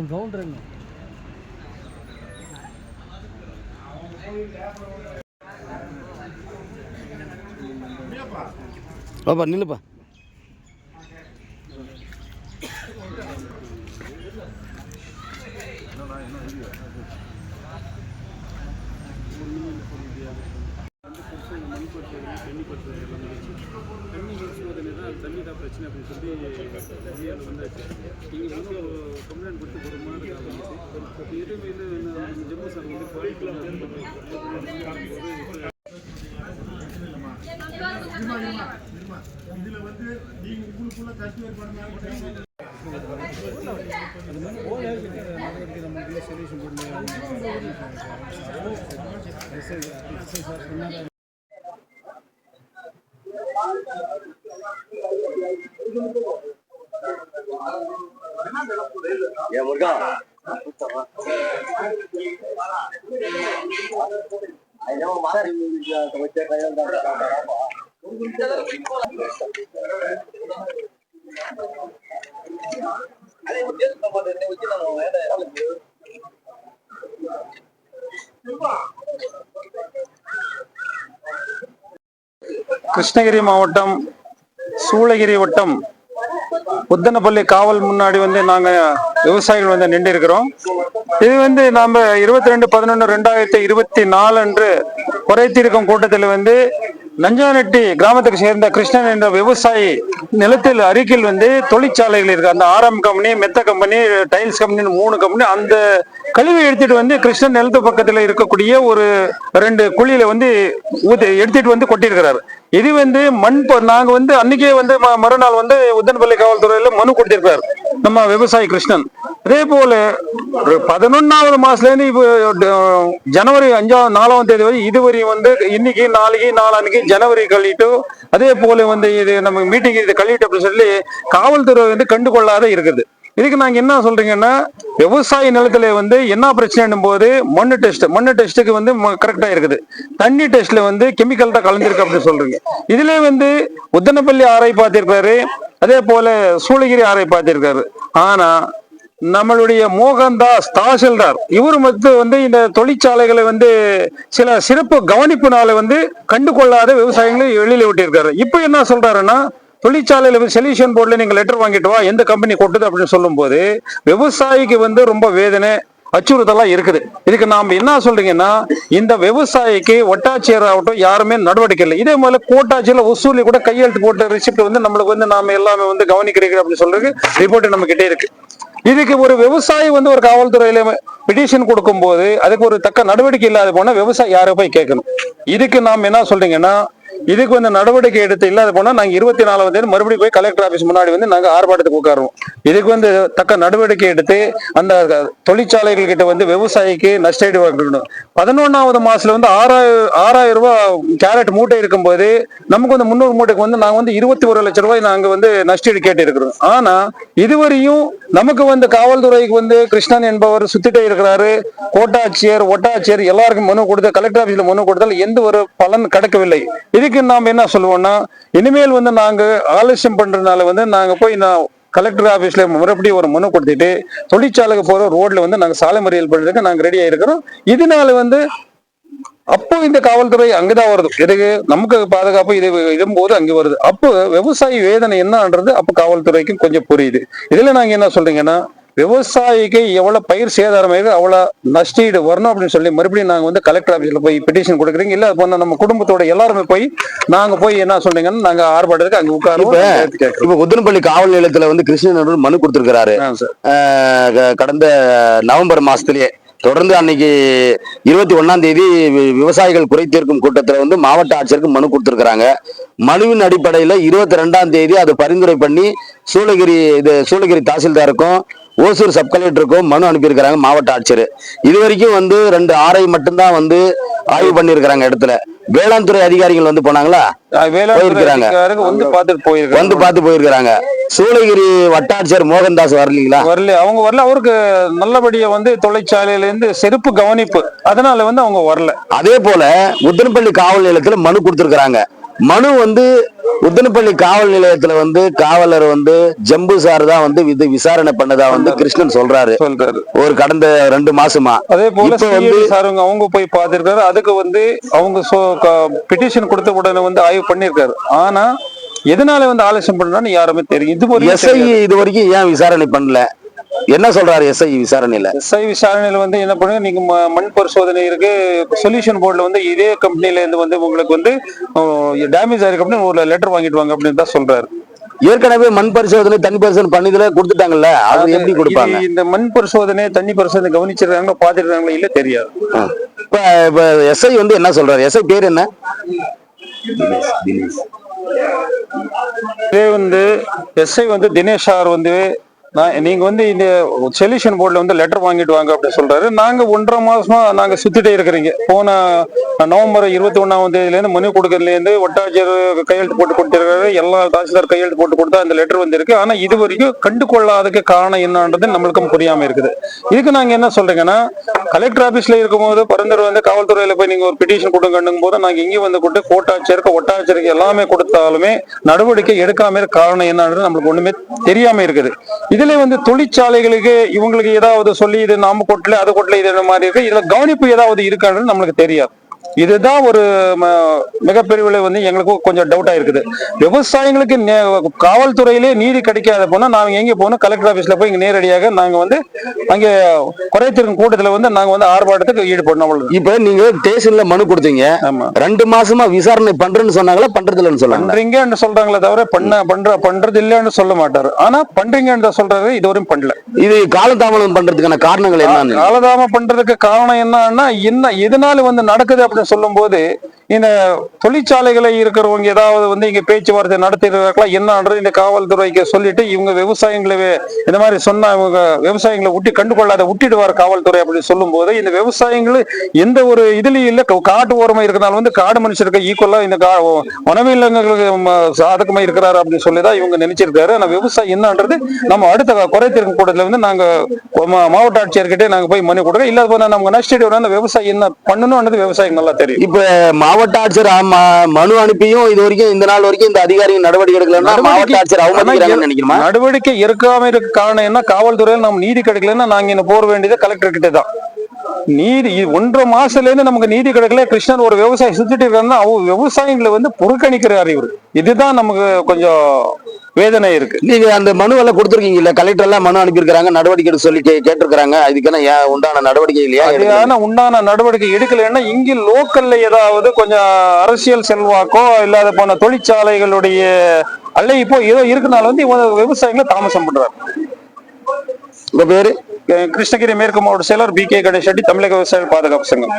அவன் கவுண்டருங்க பாப்பா நில்லுப்பா. தண்ணி வீசுவதில் தான் தண்ணி தான் பிரச்சனை அப்படின்னு சொல்லி ஏரியாவில் வந்தாச்சு நீங்கள் வந்து கம்ப்ளைண்ட் கொடுத்து ஒரு மாதம் ஆகிடுச்சு எதுவுமே இல்லை ஜம்மு சார் வந்து ஏ குவாலிட்டி கிருஷ்ணகிரி மாவட்டம் சூளகிரி வட்டம் புத்தனப்பள்ளி காவல் முன்னாடி வந்து நாங்க விவசாயிகள் வந்து நின்று இருக்கிறோம் இது வந்து நாம இருபத்தி ரெண்டு பதினொன்று ரெண்டாயிரத்தி இருபத்தி நாலு அன்று குறைத்தீர்க்கும் கூட்டத்தில் வந்து நஞ்சானட்டி கிராமத்துக்கு சேர்ந்த கிருஷ்ணன் என்ற விவசாயி நிலத்தில் அருகில் வந்து தொழிற்சாலைகள் இருக்கு. அந்த ஆரம் கம்பெனி மெத்த கம்பெனி டைல்ஸ் கம்பெனி மூணு கம்பெனி அந்த கழிவை எடுத்துட்டு வந்து கிருஷ்ணன் நிலத்து பக்கத்துல இருக்கக்கூடிய ஒரு ரெண்டு குழியில வந்து ஊத்தி எடுத்துட்டு வந்து கொட்டியிருக்கிறாரு. இது வந்து மண் நாங்க வந்து அன்னைக்கே வந்து ம- மறுநாள் வந்து உத்தன்பள்ளி காவல்துறையில மனு கொடுத்திருக்கிறார் நம்ம விவசாயி கிருஷ்ணன். அதே போல ஒரு பதினொன்னாவது மாசத்துலேருந்து இப்போ ட- ஜனவரி அஞ்சாவது நாலாம் தேதி வரை இதுவரை வந்து இன்னைக்கு நாளைக்கு நாளான்னைக்கு ஜனவரி கழிட்டு அதே போல வந்து இது நம்ம மீட்டிங் இது கழிட்டு அப்படின்னு சொல்லி காவல்துறை வந்து கண்டுகொள்ளாத இருக்குது. இதுக்கு நாங்க என்ன சொல்றீங்கன்னா விவசாய நிலத்துல வந்து என்ன பிரச்சனைன்னும் போது மண்ணு டெஸ்ட் மண்ணு டெஸ்ட்டுக்கு வந்து கரெக்டா இருக்குது. தண்ணி டெஸ்ட்ல வந்து கெமிக்கல் தான் கலந்துருக்கு அப்படின்னு சொல்றீங்க. இதுல வந்து உத்தனப்பள்ளி ஆராய் பார்த்திருக்காரு அதே போல சூளகிரி ஆராய் பார்த்திருக்காரு ஆனா நம்மளுடைய மோகன்தாஸ் தாசில்தார். இவர் மட்டும் வந்து இந்த தொழிற்சாலைகளை வந்து சில சிறப்பு கவனிப்புனால வந்து கண்டுகொள்ளாத விவசாயிகளை வெளியில விட்டிருக்காரு. இப்போ என்ன சொல்றாருன்னா தொழிற்சாலையில செல்யூஷன் போர்டில் நீங்க லெட்டர் வாங்கிட்டு வா எந்த கம்பெனி கொட்டுது அப்படின்னு சொல்லும்போது விவசாயிக்கு வந்து ரொம்ப வேதனை அச்சுறுத்தலாம் இருக்குது. இதுக்கு நாம் என்ன சொல்றீங்கன்னா இந்த விவசாயிக்கு ஒட்டாட்சியர் ஆகட்டும் யாருமே நடவடிக்கை இல்லை. இதே மாதிரி கோட்டாட்சியில் வசூலி கூட கையெழுத்து போட்ட ரிசிப்ட் வந்து நம்மளுக்கு வந்து நாம எல்லாமே வந்து கவனிக்கிறீங்க அப்படின்னு சொல்றது ரிப்போர்ட் நம்ம கிட்டே இருக்கு. இதுக்கு ஒரு விவசாயி வந்து ஒரு காவல்துறையில பிடிஷன் கொடுக்கும்போது அதுக்கு ஒரு தக்க நடவடிக்கை இல்லாத போனா விவசாயி யாரை போய் கேட்கணும்? இதுக்கு நாம் என்ன சொல்றீங்கன்னா இதுக்கு வந்து நடவடிக்கை எடுத்து இல்லாத போனா நாங்க இருபத்தி நாலாம் தேதி மறுபடியும் போய் கலெக்டர் ஆபீஸ் முன்னாடி வந்து நாங்க ஆர்ப்பாட்டத்துக்கு உட்காருவோம். இதுக்கு வந்து தக்க நடவடிக்கை எடுத்து அந்த தொழிற்சாலைகள் கிட்ட வந்து விவசாயிக்கு நஷ்டஈடு வழங்கணும் பதினொன்னாவது மாசத்துல வந்து ஆறாயிரம் ஆறாயிரம் ரூபாய் கேரட் மூட்டை இருக்கும்போது நமக்கு வந்து முன்னூறு மூட்டைக்கு வந்து நாங்க வந்து இருபத்தி ஒரு லட்சம் ரூபாய் நாங்க வந்து நஷ்டஈடு கேட்டு இருக்கிறோம் ஆனா இதுவரையும் நமக்கு வந்து காவல்துறைக்கு வந்து கிருஷ்ணன் என்பவர் சுத்திட்டே இருக்கிறாரு. கோட்டாட்சியர் ஒட்டாட்சியர் எல்லாருக்கும் மனு கொடுத்து கலெக்டர் ஆபீஸ்ல மனு கொடுத்தால் எந்த ஒரு பலன் கிடைக்கவில்லை. இதுக்கு நாம் என்ன சொல்லுவோம்னா இனிமேல் வந்து நாங்கள் ஆலோசனை பண்ணுறதுனால வந்து நாங்கள் போய் நான் கலெக்டர் ஆஃபீஸில் மறுபடியும் ஒரு மனு கொடுத்துட்டு தொழிற்சாலைக்கு போகிற ரோட்ல வந்து நாங்கள் சாலை மறியல் பண்ணுறதுக்கு நாங்கள் ரெடியாக இருக்கிறோம் இதனால வந்து அப்போ இந்த காவல்துறை அங்கதான் வருது. எதுக்கு? நமக்கு பாதுகாப்பு இது இதும் போது அங்கே வருது. அப்போ விவசாயி வேதனை என்னன்றது அப்போ காவல்துறைக்கும் கொஞ்சம் புரியுது. இதுல நாங்க என்ன சொல்றீங்கன்னா விவசாயிக்கு எவ்வளவு பயிர் சேதாரம் ஆகுது அவ்வளவு நஷ்டீடு வரணும் அப்படின்னு சொல்லி மறுபடியும் நாங்க வந்து கலெக்டர் ஆபீஸ்ல போய் பெட்டிஷன் கொடுக்குறீங்க இல்ல அப்போ நம்ம குடும்பத்தோட எல்லாருமே போய் நாங்க போய் என்ன சொல்றீங்கன்னா நாங்க ஆர்ப்பாட்டத்துக்கு அங்க கேட்கறோம். இப்ப உத்தனப்பள்ளி காவல் நிலையத்துல வந்து கிருஷ்ணன் மனு கொடுத்திருக்கிறாரு. கடந்த நவம்பர் மாசத்திலேயே தொடர்ந்து அன்னைக்கு இருபத்தி ஒண்ணாம் தேதி விவசாயிகள் குறை தீர்க்கும் கூட்டத்துல வந்து மாவட்ட ஆட்சியருக்கு மனு கொடுத்திருக்கிறாங்க. மனுவின் அடிப்படையில இருபத்தி ரெண்டாம் தேதி அதை பரிந்துரை பண்ணி சூளகிரி இது சூளகிரி தாசில்தாருக்கும் ஓசூர் சப் கலெக்டருக்கும் மனு அனுப்பியிருக்கிறாங்க மாவட்ட ஆட்சியர். இது வரைக்கும் வந்து ரெண்டு ஆரை மட்டும்தான் வந்து ஆய்வு பண்ணியிருக்கிறாங்க இடத்துல. வேளாண் துறை அதிகாரிகள் வந்து போனாங்களா? போயிருக்கிறாங்க. வந்து பார்த்துட்டு போயிருக்காங்க வந்து பார்த்து போயிருக்கிறாங்க. சூளகிரி வட்டாட்சியர் மோகன்தாஸ் வரலீங்களா? வரல அவங்க வரல. அவருக்கு நல்லபடியா வந்து தொழிற்சாலையில இருந்து செருப்பு கவனிப்பு. அதனால வந்து அவங்க வரல. அதே போல உத்தரப்பள்ளி காவல் நிலையத்துல மனு கொடுத்திருக்கிறாங்க. மனு வந்து உத்தனப்பள்ளி காவல் நிலையத்துல வந்து காவலர் வந்து ஜம்பு சார் தான் வந்து இது விசாரணை பண்ணதா வந்து கிருஷ்ணன் சொல்றாரு. ஒரு கடந்த ரெண்டு மாசமா. அதே போல வந்து சாருங்க அவங்க போய் பார்த்திருக்காரு. அதுக்கு வந்து அவங்க பெட்டிஷன் கொடுத்த உடனே வந்து ஆய்வு பண்ணிருக்காரு ஆனா எதனால வந்து ஆலோசனை பண்றான்னு யாருமே தெரியும் இது எஸ்ஐ இது வரைக்கும் ஏன் விசாரணை பண்ணல? என்ன சொல்றாரு எஸ்ஐ விசாரணையில? எஸ்ஐ விசாரணையில வந்து என்ன பண்ணுங்க நீங்க மண் பரிசோதனை இருக்கு சொல்யூஷன் போர்டுல வந்து இதே கம்பெனில இருந்து வந்து உங்களுக்கு வந்து டேமேஜ் ஆயிருக்கு அப்படின்னு ஒரு லெட்டர் வாங்கிட்டு வாங்க அப்படின்னு தான் சொல்றாரு. ஏற்கனவே மண் பரிசோதனை தண்ணி பரிசோதனை பண்ணதுல கொடுத்துட்டாங்கல்ல? அது எப்படி கொடுப்பாங்க? இந்த மண் பரிசோதனை தண்ணி பரிசோதனை கவனிச்சிருக்காங்க பாத்துருக்காங்களா இல்ல தெரியாது. இப்ப இப்ப எஸ்ஐ வந்து என்ன சொல்றாரு? எஸ்ஐ பேர் என்ன? இதே வந்து எஸ்ஐ வந்து தினேஷ் சார் வந்து நீங்க வந்து இந்த சொல்யூஷன் போர்டுல வந்து லெட்டர் வாங்கிட்டு வாங்க அப்படின்னு சொல்றாரு. நாங்க ஒன்றரை மாசமா நாங்க சுத்திட்டே இருக்கிறீங்க. போன நவம்பர் இருபத்தி ஒண்ணாம் தேதியிலேருந்து மனு கொடுக்கறதுலேருந்து இருந்து கையெழுத்து போட்டு கொடுத்துருக்காரு. எல்லா தாசில்தார் கையெழுத்து போட்டு கொடுத்தா அந்த லெட்டர் வந்திருக்கு. ஆனா இது வரைக்கும் கண்டு கொள்ளாததுக்கு காரணம் என்னன்றது நம்மளுக்கும் புரியாம இருக்குது. இதுக்கு நாங்க என்ன சொல்றீங்கன்னா கலெக்டர் ஆபீஸ்ல இருக்கும்போது பரிந்துரை வந்து காவல்துறையில போய் நீங்க ஒரு பெட்டிஷன் கொடுங்கன்னும் போது நாங்க இங்கே வந்து கொடுத்து கோட்டாட்சியருக்கு ஒட்டாட்சியருக்கு எல்லாமே கொடுத்தாலுமே நடவடிக்கை எடுக்காம காரணம் என்னன்றது நம்மளுக்கு ஒண்ணுமே தெரியாம இருக்குது. இதுல வந்து தொழிற்சாலைகளுக்கு இவங்களுக்கு ஏதாவது சொல்லி இது நாம கொட்டல அது கொட்டல இது மாதிரி இருக்கு? இதுல கவனிப்பு ஏதாவது இருக்கான்னு நம்மளுக்கு தெரியாது. இதுதான் ஒரு மிகப்பெரிய வந்து எங்களுக்கு கொஞ்சம் டவுட்டா இருக்குது. விவசாயிகளுக்கு காவல்துறையிலே நீதி கிடைக்காத போனா நாங்க எங்க போகணும்? கலெக்டர் ஆபீஸ்ல போய் இங்க நேரடியாக நாங்க வந்து அங்க குறைத்திருக்கும் கூட்டத்துல வந்து நாங்க வந்து ஆர்ப்பாட்டத்துக்கு ஈடுபடணும் இப்ப நீங்க ஸ்டேஷன்ல மனு கொடுத்தீங்க. ரெண்டு மாசமா விசாரணை பண்றேன்னு சொன்னாங்களா பண்றது இல்லைன்னு சொன்னாங்க பண்றீங்கன்னு சொல்றாங்களே தவிர பண்ண பண்ற பண்றது இல்லைன்னு சொல்ல மாட்டாரு. ஆனா பண்றீங்கன்னு சொல்றாரு இதுவரையும் பண்ணல. இது காலதாமதம் பண்றதுக்கான காரணங்கள் என்னன்னு. காலதாம பண்றதுக்கு காரணம் என்னன்னா என்ன எதனால வந்து நடக்குது சொல்லும் சொல்லும்போது இந்த தொழிற்சாலைகளை இருக்கிறவங்க ஏதாவது வந்து இங்கே பேச்சுவார்த்தை நடத்திடுறாங்களா என்னன்றது இந்த காவல்துறைக்கு சொல்லிட்டு இவங்க விவசாயிகளை இந்த மாதிரி சொன்னால் இவங்க விவசாயிகளை விட்டு கண்டுகொள்ளாத விட்டுடுவார் காவல்துறை அப்படின்னு சொல்லும்போது இந்த விவசாயிகள் எந்த ஒரு இதுலையும் இல்லை. காட்டு ஓரமாக இருக்கிறனால வந்து காடு மனுஷருக்கு ஈக்குவலாக இந்த கா- வனவிலங்குகளுக்கு சாதகமாக இருக்கிறாரு அப்படின்னு சொல்லிதான் இவங்க நினைச்சிருக்காரு. ஆனால் விவசாயம் என்னன்றது நம்ம அடுத்த குறைத்திருக்கும் கூட்டத்தில் வந்து நாங்கள் மாவட்ட ஆட்சியர்கிட்டே நாங்கள் போய் மனு கொடுக்க இல்லாத போனால் நமக்கு நஷ்டம் வரும். அந்த விவசாயம் என்ன பண்ணணும்ன்றது விவசாயம் நல்லா தெரியும். இப்போ மாவட்ட ஆட்சியர் ஆமா, மனு அனுப்பியும் இது வரைக்கும் இந்த நாள் வரைக்கும் இந்த அதிகாரிகள் நடவடிக்கை எடுக்கலன்னா மாவட்ட ஆட்சியர் அவமதிக்கிறாங்கன்னு நடவடிக்கை எடுக்காம இருக்க காரணம் என்ன? காவல்துறையில் நம்ம நீதி கிடைக்கலன்னா நாங்க இன்னும் போற வேண்டியது கலெக்டர் கிட்ட தான். நீதி ஒன்றரை மாசத்துல இருந்து நமக்கு நீதி கிடைக்கல. கிருஷ்ணன் ஒரு விவசாயி சுத்திட்டு இருக்காருன்னா அவ விவசாயிகளை வந்து புறக்கணிக்கிறார் இவர். இதுதான் நமக்கு கொஞ்சம் வேதனை இருக்கு. நீங்க அந்த மனு எல்லாம் கொடுத்துருக்கீங்கல்ல? கலெக்டர் எல்லாம் மனு அனுப்பியிருக்காங்க நடவடிக்கை எடுக்க சொல்லி கேட்டிருக்காங்க அதுக்கான ஏன் உண்டான நடவடிக்கை இல்லையா? அதுக்கான உண்டான நடவடிக்கை எடுக்கலைன்னா இங்க லோக்கல்ல ஏதாவது கொஞ்சம் அரசியல் செல்வாக்கோ இல்லாத போன தொழிற்சாலைகளுடைய அள்ளைப்போ ஏதோ இருக்கனால வந்து இவங்க விவசாயிகளை தாமசம் பண்றாரு. உங்க பேரு? கிருஷ்ணகிரி மேற்கு மாவட்ட செயலர் பி கே கணேஷ் ரெட்டி தமிழக விவசாய பாதுகாப்பு சங்கம்.